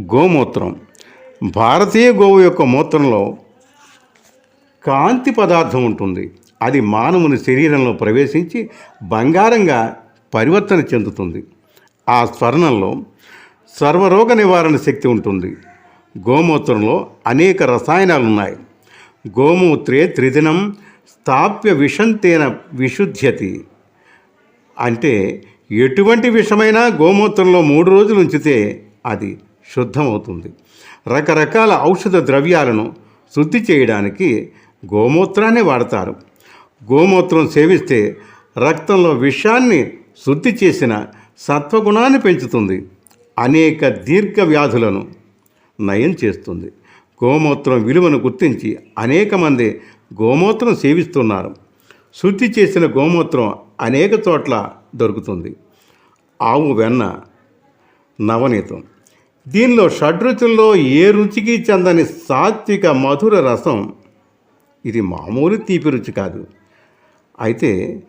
గోమూత్రం. భారతీయ గోవు యొక్క మూత్రంలో కాంతి పదార్థం ఉంటుంది. అది మానవుని శరీరంలో ప్రవేశించి బంగారంగా పరివర్తన చెందుతుంది. ఆ స్వర్ణంలో సర్వరోగ నివారణ శక్తి ఉంటుంది. గోమూత్రంలో అనేక రసాయనాలు ఉన్నాయి గోమూత్రే త్రిదినం స్థాప్య విషంతేన విశుద్ధ్యతి. అంటే ఎటువంటి విషమైనా గోమూత్రంలో మూడు రోజులు ఉంచితే అది శుద్ధమవుతుంది. రకరకాల ఔషధ ద్రవ్యాలను శుద్ధి చేయడానికి గోమూత్రాన్ని వాడతారు. గోమూత్రం సేవిస్తే రక్తంలో విషాన్ని శుద్ధి చేసిన సత్వగుణాన్ని పెంచుతుంది. అనేక దీర్ఘ వ్యాధులను నయం చేస్తుంది. గోమూత్రం విలువను గుర్తించి అనేక మంది గోమూత్రం సేవిస్తున్నారు. శుద్ధి చేసిన గోమూత్రం అనేక చోట్ల దొరుకుతుంది. ఆవు వెన్న నవనీతం. దీనిలో షడ్రుచుల్లో ఏ రుచికి చెందని సాత్విక మధుర రసం? ఇది మామూలు తీపి రుచి కాదు. అయితే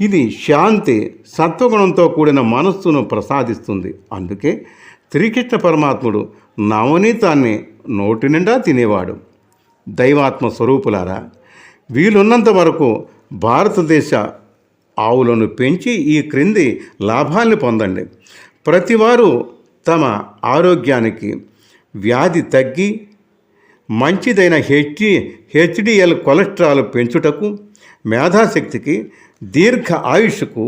ఇది శాంతి సత్వగుణంతో కూడిన మనస్సును ప్రసాదిస్తుంది. అందుకే శ్రీకృష్ణ పరమాత్ముడు నవనీతాన్ని నోటి నిండా తినేవాడు. దైవాత్మ స్వరూపులారా వీలున్నంత వరకు భారతదేశ ఆవులను పెంచి ఈ క్రింది లాభాల్ని పొందండి. ప్రతివారు తమ ఆరోగ్యానికి వ్యాధి తగ్గి మంచిదైన హెచ్డి హెచ్డిఎల్ కొలెస్ట్రాల్ పెంచుటకు మేధాశక్తికి దీర్ఘ ఆయుష్కు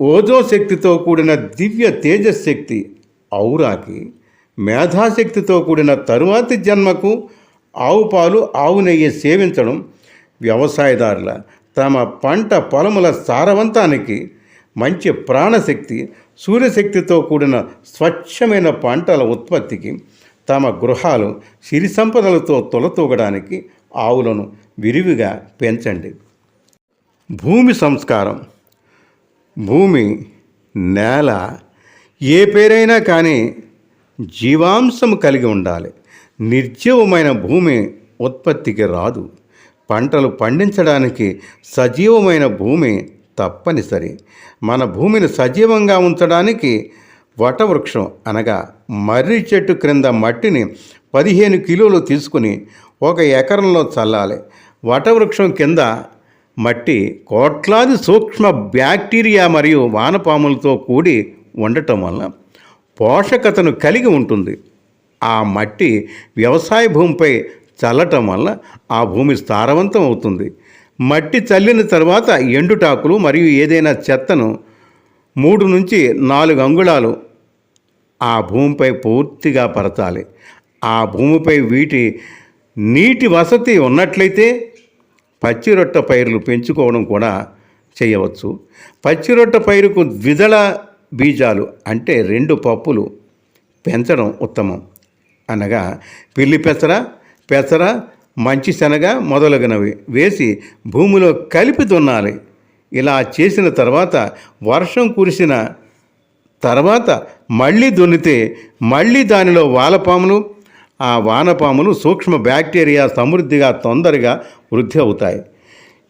ఓజో శక్తితో కూడిన దివ్య తేజశక్తి ఔరాకి మేధాశక్తితో కూడిన తరువాతి జన్మకు ఆవు పాలు ఆవు నెయ్యి సేవించడం వ్యవసాయదారుల తమ పంట పొలముల సారవంతానికి మంచి ప్రాణశక్తి సూర్యశక్తితో కూడిన స్వచ్ఛమైన పంటల ఉత్పత్తికి తమ గృహాలు సిరి సంపదలతో తొలతూగడానికి ఆవులను విరివిగా పెంచండి. భూమి సంస్కారం. భూమి నేల ఏ పేరైనా కానీ జీవాంశం కలిగి ఉండాలి. నిర్జీవమైన భూమి ఉత్పత్తికి రాదు. పంటలు పండించడానికి సజీవమైన భూమి తప్పనిసరి. మన భూమిని సజీవంగా ఉంచడానికి వటవృక్షం అనగా మర్రి చెట్టు క్రింద మట్టిని పదిహేను కిలోలు తీసుకుని ఒక ఎకరంలో చల్లాలి. వటవృక్షం కింద మట్టి కోట్లాది సూక్ష్మ బ్యాక్టీరియా మరియు వానపాములతో కూడి ఉండటం వల్ల పోషకతను కలిగి ఉంటుంది. ఆ మట్టి వ్యవసాయ భూమిపై చల్లటం వల్ల ఆ భూమి సారవంతం అవుతుంది. మట్టి చల్లిన తర్వాత ఎండుటాకులు మరియు ఏదైనా చెత్తను మూడు నుంచి నాలుగు అంగుళాలు ఆ భూమిపై పూర్తిగా పరచాలి. ఆ భూమిపై వీటి నీటి వసతి ఉన్నట్లయితే పచ్చిరొట్ట పైరులు పెంచుకోవడం కూడా చేయవచ్చు. పచ్చిరొట్ట పైరుకు ద్విదళ బీజాలు అంటే రెండు పప్పులు పెంచడం ఉత్తమం. అనగా పిల్లి పెసర పెసర మంచి శనగ మొదలగునవి వేసి భూమిలో కలిపి దున్నాలి. ఇలా చేసిన తర్వాత వర్షం కురిసిన తర్వాత మళ్ళీ దున్నితే మళ్ళీ దానిలో వానపాములు ఆ వానపాములు సూక్ష్మ బ్యాక్టీరియా సమృద్ధిగా తొందరగా వృద్ధి అవుతాయి.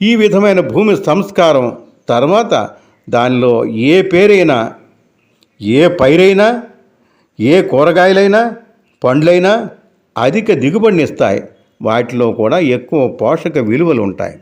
ఈ విధమైన భూమి సంస్కారం తర్వాత దానిలో ఏ పేరైనా ఏ పైరైనా ఏ కూరగాయలైనా పండ్లైనా అధిక దిగుబడినిస్తాయి. వాటిలో కూడా ఎక్కువ పోషక విలువలు ఉంటాయి.